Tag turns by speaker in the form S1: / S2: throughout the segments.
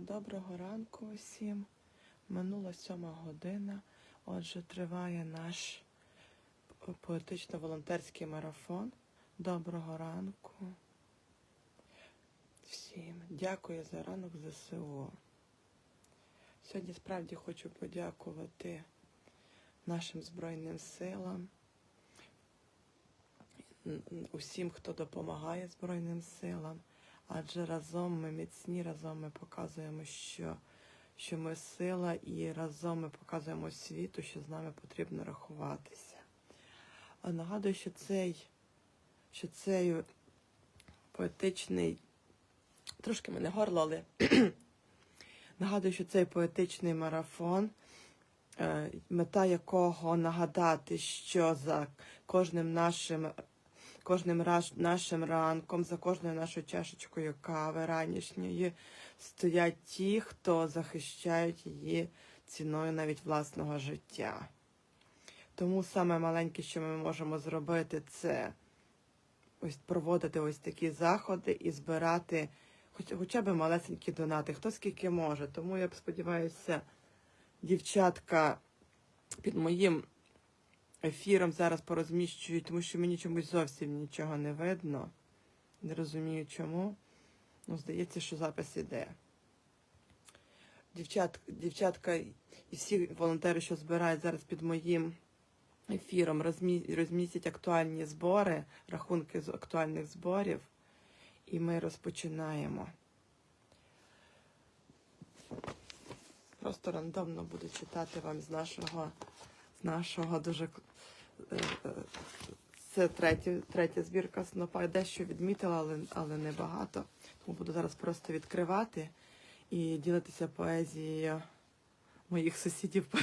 S1: доброго ранку усім. Минула сьома година. Отже, триває наш поетично-волонтерський марафон. Доброго ранку. Всім. Дякую за ранок ЗСУ. Сьогодні справді хочу подякувати нашим Збройним силам, усім, хто допомагає Збройним силам. Адже разом ми міцні, разом ми показуємо, що, що ми сила, і разом ми показуємо світу, що з нами потрібно рахуватися. А нагадую, що цей, що цей поетичний, трошки мене горло, але нагадую, що цей поетичний марафон, е, мета якого нагадати, що за кожним нашим кожним раш- нашим ранком, за кожною нашою чашечкою кави ранішньої стоять ті, хто захищають її ціною навіть власного життя. Тому саме маленьке, що ми можемо зробити, це ось проводити ось такі заходи і збирати хоч, хоча б малесенькі донати, хто скільки може. Тому я сподіваюся, дівчатка під моїм ефіром зараз порозміщують, тому що мені чомусь зовсім нічого не видно. Не розумію чому. Ну, здається, що запис іде. Дівчат, дівчатка і всі волонтери, що збирають зараз під моїм ефіром, розмі, розмістять актуальні збори, рахунки з актуальних зборів. І ми розпочинаємо. Просто рандомно буду читати вам з нашого, з нашого дуже це третя, третя збірка снопа. Я дещо відмітила, але, але не багато. Тому буду зараз просто відкривати і ділитися поезією моїх сусідів по,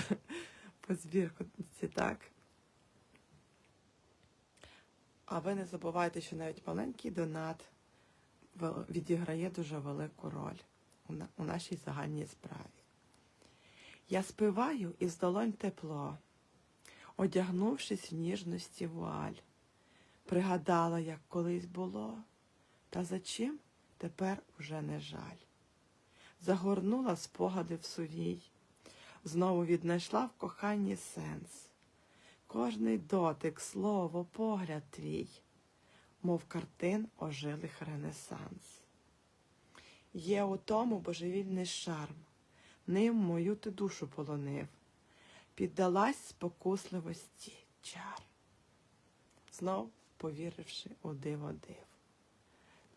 S1: по збірці. Так. А ви не забувайте, що навіть маленький донат відіграє дуже велику роль у, на, у нашій загальній справі. Я спиваю із долонь тепло, одягнувшись в ніжності вуаль, пригадала, як колись було, та за чим тепер уже не жаль. Загорнула спогади в сувій, знову віднайшла в коханні сенс. Кожний дотик, слово, погляд твій, мов картин ожилих ренесанс. Є у тому божевільний шарм, ним мою ти душу полонив, піддалась спокусливості чар, знов повіривши у диво див.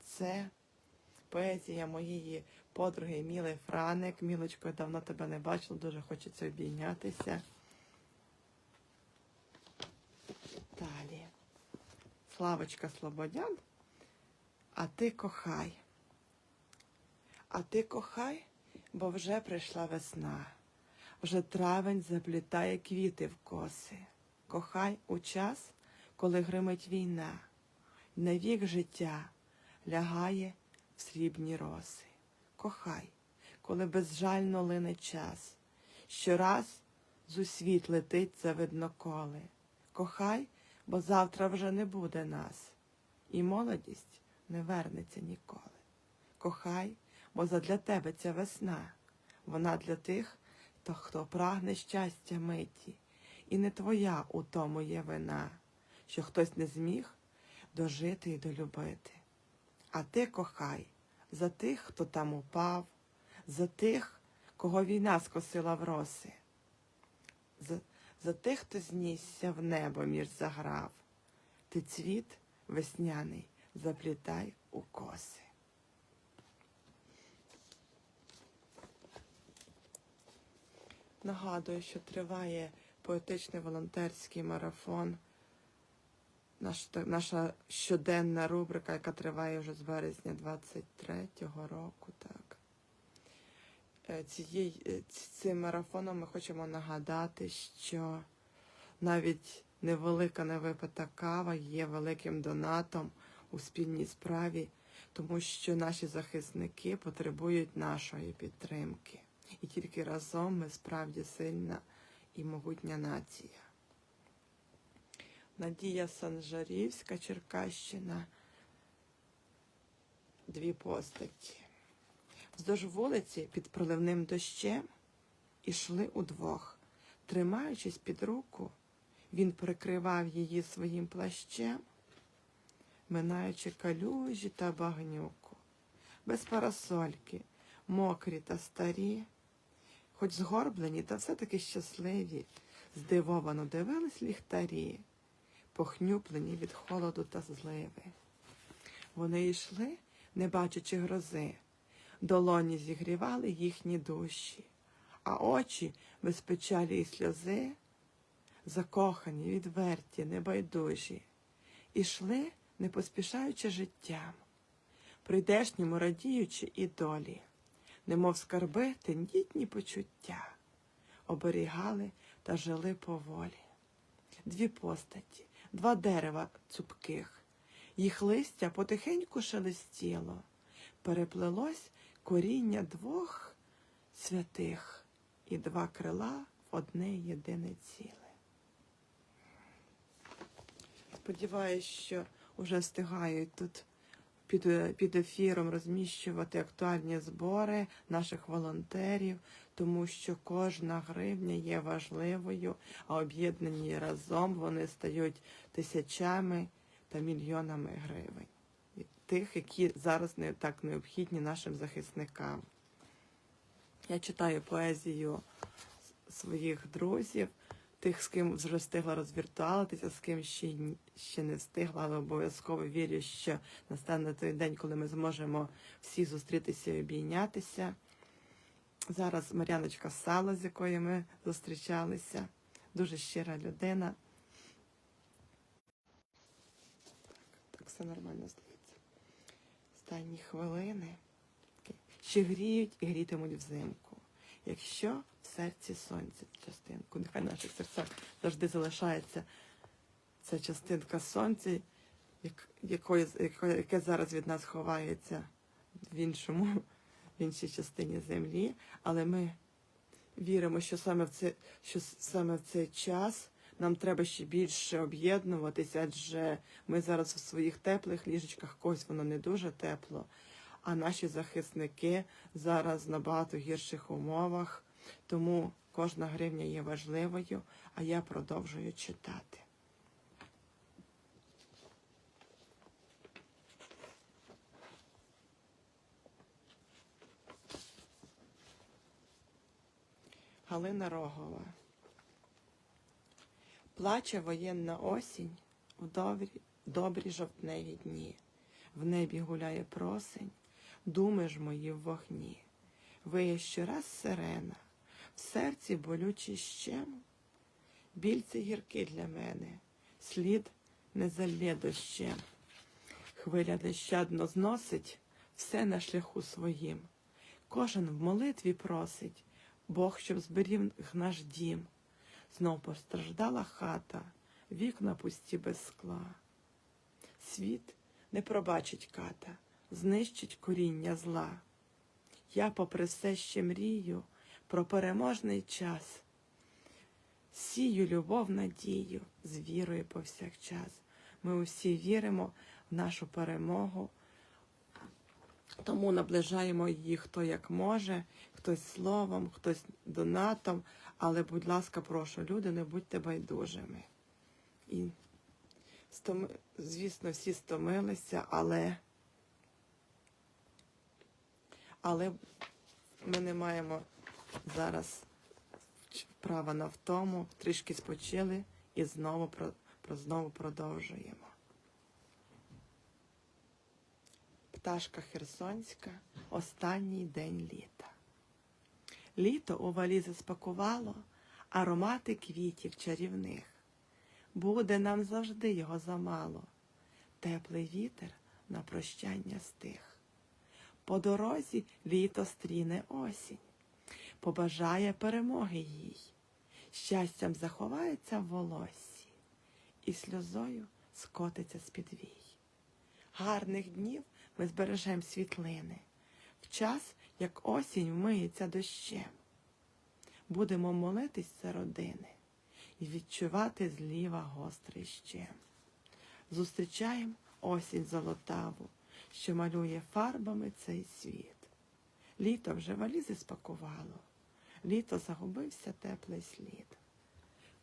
S1: Це поезія моєї подруги Міли Франик. Мілочко, я давно тебе не бачила, дуже хочеться обійнятися. Далі. Славочка Слободян, а ти кохай. А ти кохай, бо вже прийшла весна. Вже травень заплітає квіти в коси. Кохай у час, коли гримить війна, й навік життя лягає в срібні роси. Кохай, коли безжально лине час, щораз з усвіт летить за видноколи. Кохай, бо завтра вже не буде нас, і молодість не вернеться ніколи. Кохай, бо задля тебе ця весна, вона для тих, хто, хто прагне щастя миті, і не твоя у тому є вина, що хтось не зміг дожити і долюбити. А ти кохай за тих, хто там упав, за тих, кого війна скосила в роси, за, за тих, хто знісся в небо між заграв. Ти цвіт весняний заплітай у коси. Нагадую, що триває поетичний волонтерський марафон. Наш, наша щоденна рубрика, яка триває вже з березня 23-го року. Так. Е, Цієї, е, цим марафоном ми хочемо нагадати, що навіть невелика невипита кава є великим донатом у спільній справі, тому що наші захисники потребують нашої підтримки. І тільки разом ми справді сильна і могутня нація. Надія Санжарівська, Черкащина. Дві постаті. Вздовж вулиці під проливним дощем ішли удвох. Тримаючись під руку, він прикривав її своїм плащем, минаючи калюжі та багнюку, без парасольки, мокрі та старі, хоч згорблені, та все-таки щасливі, здивовано дивились ліхтарі, похнюплені від холоду та зливи. Вони йшли, не бачачи грози, долоні зігрівали їхні душі, а очі без печалі і сльози, закохані, відверті, небайдужі, ішли, не поспішаючи життям, прийдешньому радіючи і долі, немов скарби тендітні почуття, оберігали та жили поволі. Дві постаті, два дерева цупких, їх листя потихеньку шелестіло, переплелось коріння двох святих і два крила в одне єдине ціле. Сподіваюсь, що вже встигають тут під, під ефіром розміщувати актуальні збори наших волонтерів, тому що кожна гривня є важливою, а об'єднані разом вони стають тисячами та мільйонами гривень. Тих, які зараз не так необхідні нашим захисникам. Я читаю поезію своїх друзів, тих, з ким вже встигла розвіртуалитися, з ким ще, ще не встигла, але обов'язково вірю, що настане той день, коли ми зможемо всі зустрітися і обійнятися. Зараз Мар'яночка Сало, з якою ми зустрічалися, дуже щира людина. Так, так все нормально здається. Останні хвилини ще гріють і грітимуть взимку. Якщо в серці сонця частинку, нехай в наших серцях завжди залишається ця частинка сонця, як- якої, яке зараз від нас ховається в іншому, в іншій частині землі, але ми віримо, що саме в це, що саме в цей час нам треба ще більше об'єднуватися, адже ми зараз у своїх теплих ліжечках, когось воно не дуже тепло, а наші захисники зараз в набагато гірших умовах, тому кожна гривня є важливою, а я продовжую читати. Галина Рогова. Плаче воєнна осінь в добрі, добрі жовтневі дні. В небі гуляє просень, думи ж мої в вогні. Виє щораз сирена, в серці болючий щем. Біль це гіркий для мене, слід не залє дощем. Хвиля нещадно зносить все на шляху своїм. Кожен в молитві просить, Бог, щоб зберіг наш дім. Знов постраждала хата, вікна пусті без скла. Світ не пробачить ката, знищить коріння зла. Я, попри все ще мрію про переможний час. Сію любов, надію з вірою повсякчас. Ми усі віримо в нашу перемогу, тому наближаємо її хто як може, хтось словом, хтось донатом. Але, будь ласка, прошу, люди, не будьте байдужими. І звісно, всі стомилися, але... але ми не маємо зараз права на втому, трішки спочили і знову про, про знову продовжуємо. Пташка Херсонська, останній день літа. Літо у валізи спакувало аромати квітів чарівних. Буде нам завжди його замало. Теплий вітер на прощання стих. По дорозі літо стріне осінь, побажає перемоги їй. Щастям заховається в волоссі, і сльозою скотиться з під вій. Гарних днів ми збережем світлини, в час, як осінь вмиється дощем. Будемо молитись за родини і відчувати зліва гострий щем. Зустрічаємо осінь золотаву, що малює фарбами цей світ. Літо вже валізи спакувало. Літо загубився теплий слід.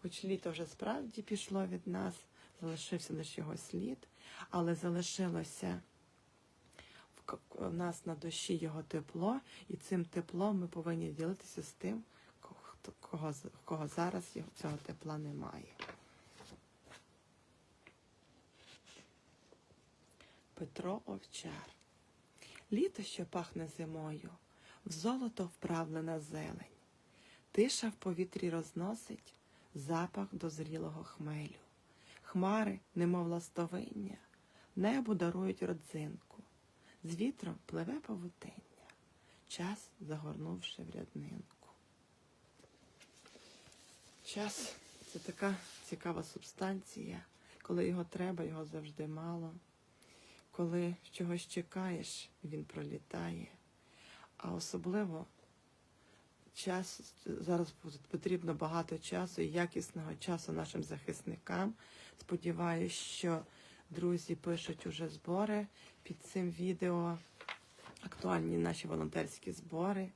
S1: Хоч літо вже справді пішло від нас, залишився лише його слід, але залишилося в нас на душі його тепло, і цим теплом ми повинні ділитися з тим, кого, кого зараз цього тепла немає. Петро Овчар. Літо, що пахне зимою, в золото вправлена зелень. Тиша в повітрі розносить запах дозрілого хмелю. Хмари, немов ластовиння, небу дарують родзинку. З вітром пливе павутиння, час загорнувши в ряднинку. Час це така цікава субстанція. Коли його треба, його завжди мало. Коли чогось чекаєш, він пролітає. А особливо час зараз потрібно багато часу і якісного часу нашим захисникам. Сподіваюсь, що друзі пишуть уже збори під цим відео. Актуальні наші волонтерські збори.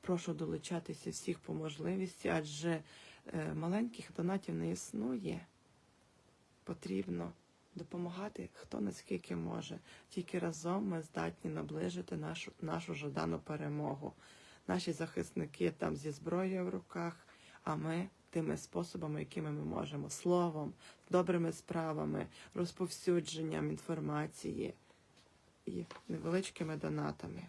S1: Прошу долучатися всіх по можливості, адже е, маленьких донатів не існує. Потрібно допомагати хто наскільки може. Тільки разом ми здатні наближити нашу, нашу жадану перемогу. Наші захисники там зі зброєю в руках, а ми тими способами, якими ми можемо словом, добрими справами, розповсюдженням інформації і невеличкими донатами.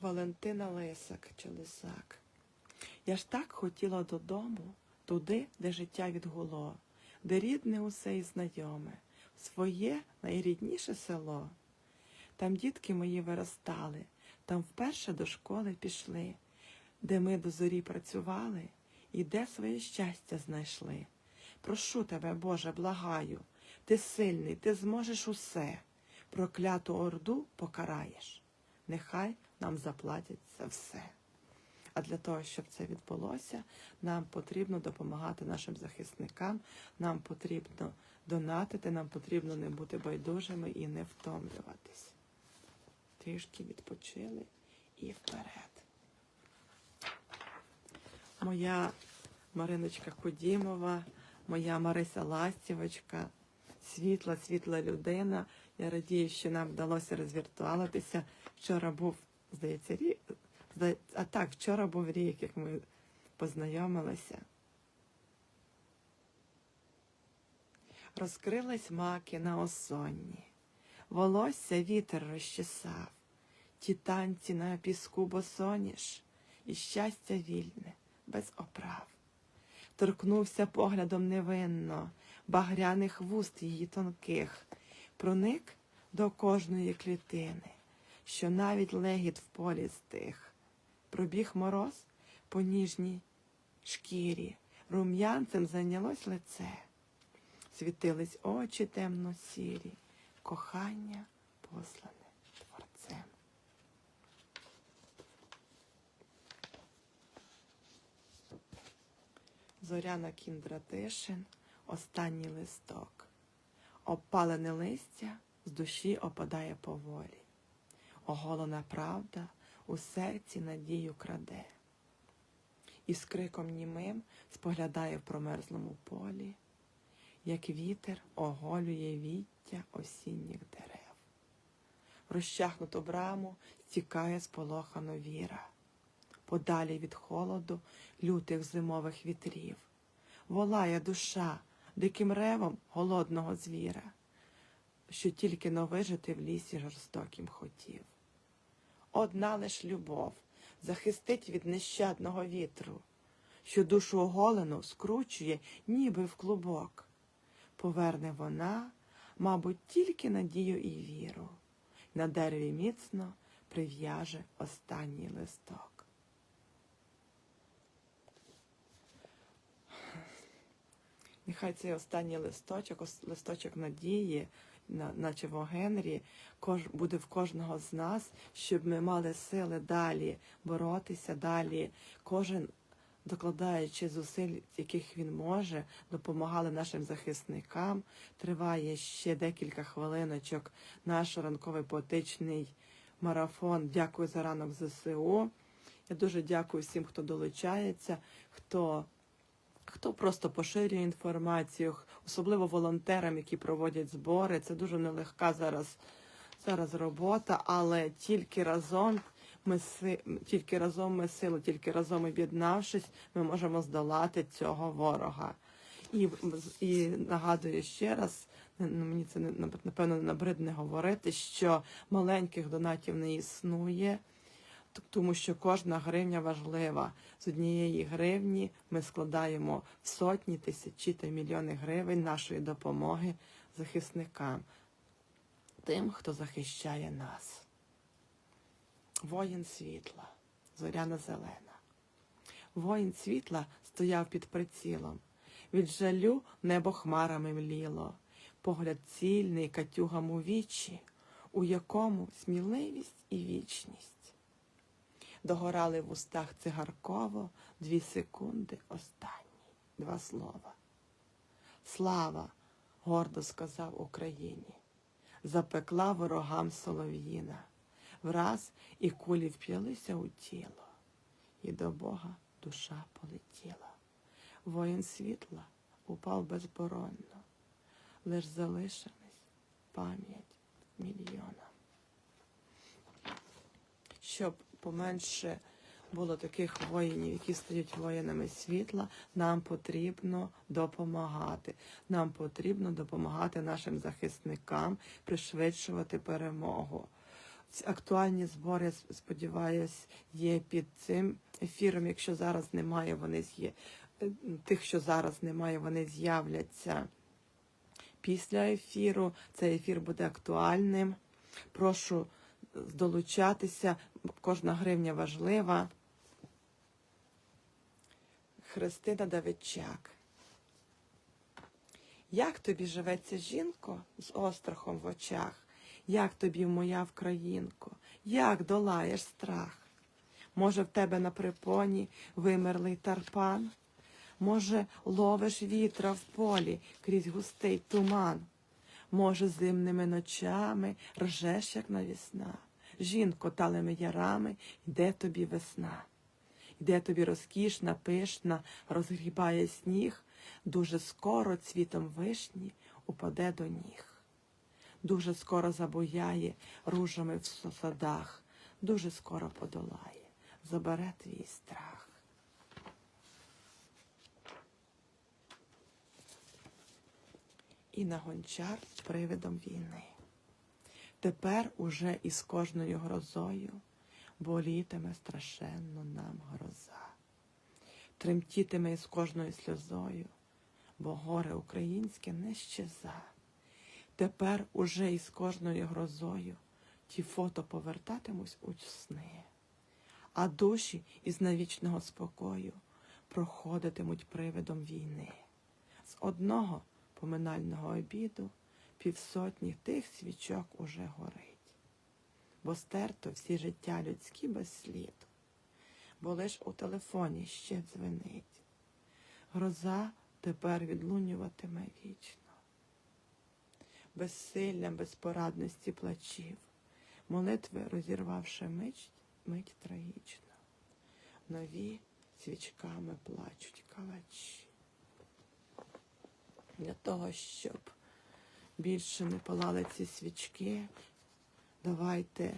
S1: Валентина Лисак чи Лисак. Я ж так хотіла додому, туди, де життя відгуло, де рідне усе і знайоме, своє найрідніше село. Там дітки мої виростали, там вперше до школи пішли, де ми до зорі працювали і де своє щастя знайшли. Прошу тебе, Боже, благаю, ти сильний, ти зможеш усе, прокляту орду покараєш. Нехай нам заплатять за все. А для того, щоб це відбулося, нам потрібно допомагати нашим захисникам, нам потрібно донатити, нам потрібно не бути байдужими і не втомлюватись. Трішки відпочили і вперед. Моя Мариночка Кудімова, моя Марися Ластівочка, світла, світла людина. Я радію, що нам вдалося розвіртуалитися. Вчора був, здається, рік. А так, вчора був рік, як ми познайомилися. Розкрились маки на осонні, волосся вітер розчесав, ті танці на піску босоніж, і щастя вільне, без оправ. Торкнувся поглядом невинно, багряних вуст її тонких, проник до кожної клітини, що навіть легіт в полі стих. Пробіг мороз по ніжній шкірі, рум'янцем зайнялось лице, світились очі темно сірі, кохання послане творцем. Зоряна Кіндратишин, останній листок. Обпалене листя з душі опадає поволі. Оголена правда у серці надію краде. І з криком німим споглядає в промерзлому полі, як вітер оголює віття осінніх дерев. В розчахнуту браму стікає сполохано віра, подалі від холоду лютих зимових вітрів, волає душа диким ревом голодного звіра, що тільки но вижити в лісі жорстоким хотів. Одна лиш любов захистить від нещадного вітру, що душу оголену скручує, ніби в клубок. Поверне вона, мабуть, тільки надію і віру, на дереві міцно прив'яже останній листок. Нехай цей останній листочок, листочок надії, наче в Генрі, буде в кожного з нас, щоб ми мали сили далі боротися, далі кожен докладаючи зусиль, яких він може, допомагали нашим захисникам. Триває ще декілька хвилиночок наш ранковий поетичний марафон. Дякую за ранок ЗСУ. Я дуже дякую всім, хто долучається, хто, хто просто поширює інформацію, особливо волонтерам, які проводять збори. Це дуже нелегка зараз, зараз робота, але тільки разом ми тільки разом ми сили, тільки разом об'єднавшись, ми можемо здолати цього ворога. І, і нагадую ще раз, мені це напевно набридне говорити, що маленьких донатів не існує, тому що кожна гривня важлива. З однієї гривні ми складаємо в сотні, тисячі та мільйони гривень нашої допомоги захисникам, тим, хто захищає нас. Воїн світла, зоряна зелена. Воїн світла стояв під прицілом. Від жалю небо хмарами мліло, погляд цільний катюгам у вічі, у якому сміливість і вічність. Догорали в устах цигарково дві секунди останні, два слова. Слава, гордо сказав Україні, запекла ворогам солов'їна. Враз і кулі вп'ялися у тіло, і до Бога душа полетіла. Воїн світла упав безборонно, лиш залишилась пам'ять мільйона. Щоб поменше було таких воїнів, які стають воїнами світла, нам потрібно допомагати. Нам потрібно допомагати нашим захисникам пришвидшувати перемогу. Актуальні збори, сподіваюсь, є під цим ефіром. Якщо зараз немає, вони з'є тих, що зараз немає, вони з'являться після ефіру. Цей ефір буде актуальним. Прошу долучатися. Кожна гривня важлива. Христина Давидчак. Як тобі живеться жінко з острахом в очах? Як тобі, моя вкраїнко, як долаєш страх? Може, в тебе на припоні вимерлий тарпан? Може, ловиш вітра в полі крізь густий туман? Може, зимними ночами ржеш, як навісна? Жінко, талими ярами йде тобі весна. Йде тобі розкішна, пишна, розгрібає сніг, дуже скоро цвітом вишні упаде до ніг дуже скоро забуяє ружами в садах, дуже скоро подолає, забере твій страх. І на гончар привидом війни. Тепер уже із кожною грозою болітиме страшенно нам гроза, тремтітиме із кожною сльозою, бо горе українське не щеза. Тепер уже із кожною грозою ті фото повертатимусь у сни, а душі із навічного спокою проходитимуть привидом війни. З одного поминального обіду півсотні тих свічок уже горить, бо стерто всі життя людські без сліду, бо лиш у телефоні ще дзвенить. Гроза тепер відлунюватиме вічно безсиллям, безпорадності плачів, молитви розірвавши мить, мить трагічно. Нові свічками плачуть калачі. Для того, щоб більше не палали ці свічки, давайте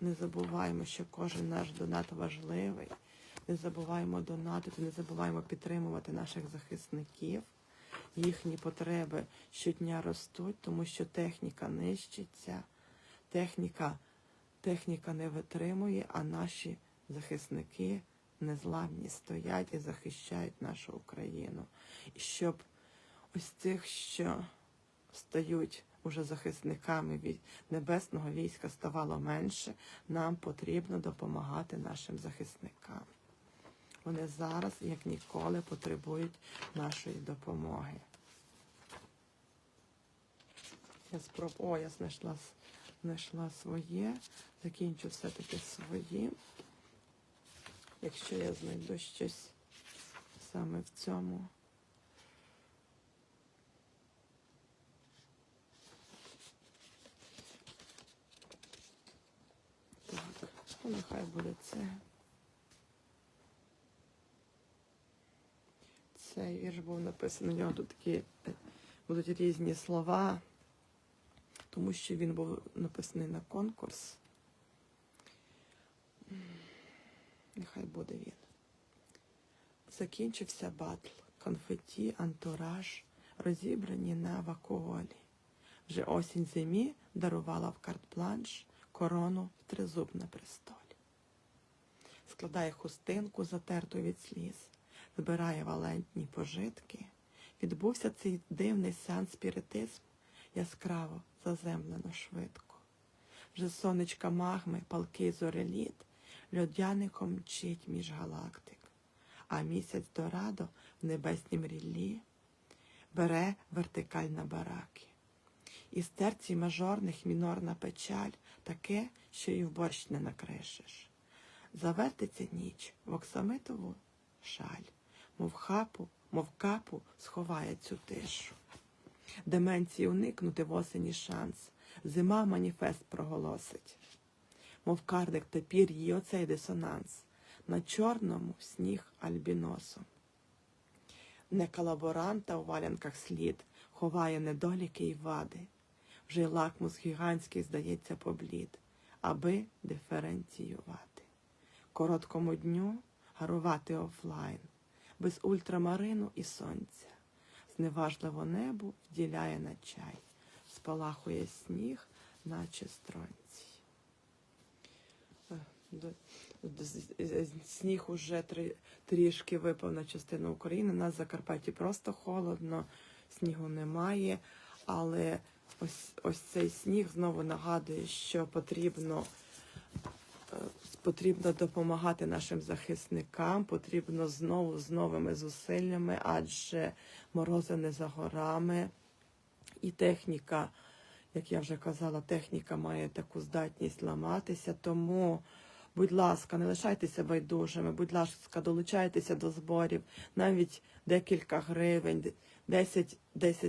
S1: не забуваємо, що кожен наш донат важливий. Не забуваємо донатити, не забуваємо підтримувати наших захисників їхні потреби щодня ростуть, тому що техніка нищиться, техніка, техніка не витримує, а наші захисники незламні стоять і захищають нашу Україну. І щоб ось цих, що стають уже захисниками від небесного війська, ставало менше, нам потрібно допомагати нашим захисникам. Вони зараз, як ніколи, потребують нашої допомоги. Я спроб... О, я знайшла, знайшла своє, закінчу все-таки своїм. Якщо я знайду щось саме в цьому. Так, ну нехай буде це. Цей вірш був написаний, у нього тут такі е, будуть різні слова, тому що він був написаний на конкурс. Нехай буде він. Закінчився батл, конфеті, антураж, розібрані на вакуолі. Вже осінь зимі дарувала в карт-бланш корону тризуб на престолі. Складає хустинку, затерту від сліз, збирає валентні пожитки. Відбувся цей дивний сеанс спіритизм яскраво, заземлено, швидко. Вже сонечка магми, палкий зореліт, льодяником мчить між галактик, а місяць дорадо в небеснім ріллі бере вертикаль на бараки. Із терцій мажорних мінорна печаль таке, що і в борщ не накришиш. Завертиться ніч в оксамитову шаль, мов хапу, мов капу сховає цю тишу. Деменції уникнути в осені шанс, зима маніфест проголосить. Мов кардик тепір її оцей дисонанс, на чорному сніг альбіносом. Не колаборанта у валянках слід, ховає недоліки й вади. Вже лакмус гігантський, здається, поблід, аби диференціювати. Короткому дню гарувати офлайн, без ультрамарину і сонця. Зневажливо небу вділяє на чай, спалахує сніг, наче стронці. Сніг уже трішки випав на частину України. На Закарпатті просто холодно, снігу немає, але ось, ось цей сніг знову нагадує, що потрібно, е, потрібно допомагати нашим захисникам, потрібно знову з новими зусиллями, адже морози не за горами, і техніка, як я вже казала, техніка має таку здатність ламатися, тому. Будь ласка, не лишайтеся байдужими, будь ласка, долучайтеся до зборів, навіть декілька гривень, 10, 10